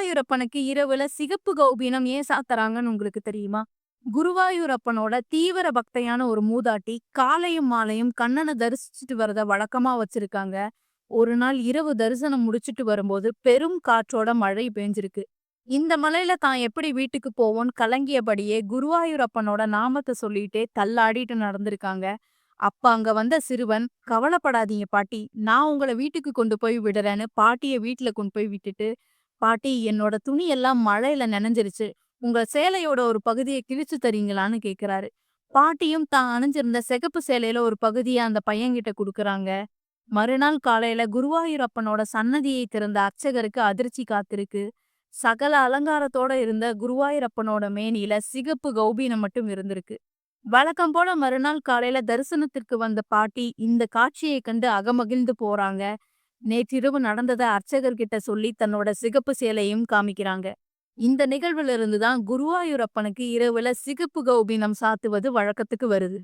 குருவாயூரப்பனுக்கு இரவுல சிகப்பு கௌபீனம் ஏன் சாத்துறாங்கன்னு உங்களுக்கு தெரியுமா? குருவாயூரப்பனோட தீவிர பக்தையான ஒரு மூதாட்டி காலையும் மாலையும் கண்ணனை தரிசிச்சுட்டு வரத வழக்கமா வச்சிருக்காங்க. ஒரு நாள் இரவு தரிசனம் முடிச்சுட்டு வரும்போது பெரும் காற்றோட மழை பெஞ்சிருக்கு. இந்த மலையில தான் எப்படி வீட்டுக்கு போவோன்னு கலங்கியபடியே குருவாயூரப்பனோட நாமத்தை சொல்லிட்டே தள்ளாடிட்டு நடந்திருக்காங்க. அப்ப அங்க வந்த சிறுவன் கவலைப்படாதீங்க பாட்டி நான் உங்களை வீட்டுக்கு கொண்டு போய் விடுறேன்னு பாட்டிய வீட்டுல கொண்டு போய் விட்டுட்டு பாட்டி என்னோட துணி எல்லாம் மழையில நனைஞ்சிருச்சு. உங்க சேலையோட ஒரு பகுதியை கிழிச்சு தரீங்களான்னு கேக்குறாரு. பாட்டியும் தான் அணிஞ்சிருந்த சிகப்பு சேலையில ஒரு பகுதியை அந்த பையன்கிட்ட கொடுக்குறாங்க. மறுநாள் காலையில குருவாயூரப்பனோட சன்னதியை திறந்த அர்ச்சகருக்கு அதிர்ச்சி காத்திருக்கு. சகல அலங்காரத்தோட இருந்த குருவாயூரப்பனோட மேனியில சிகப்பு கௌபீனம் மட்டும் இருந்திருக்கு. வழக்கம் போல மறுநாள் காலையில தரிசனத்திற்கு வந்த பாட்டி இந்த காட்சியை கண்டு அகமகிழ்ந்து போறாங்க. நேற்றிரவு நடந்ததை அர்ச்சகர்கிட்ட சொல்லி தன்னோட சிகப்பு சேலையும் காமிக்கிறாங்க. இந்த நிகழ்வுல இருந்துதான் குருவாயூரப்பனுக்கு இரவுல சிகப்பு கௌபீனம் சாத்துவது வழக்கத்துக்கு வருது.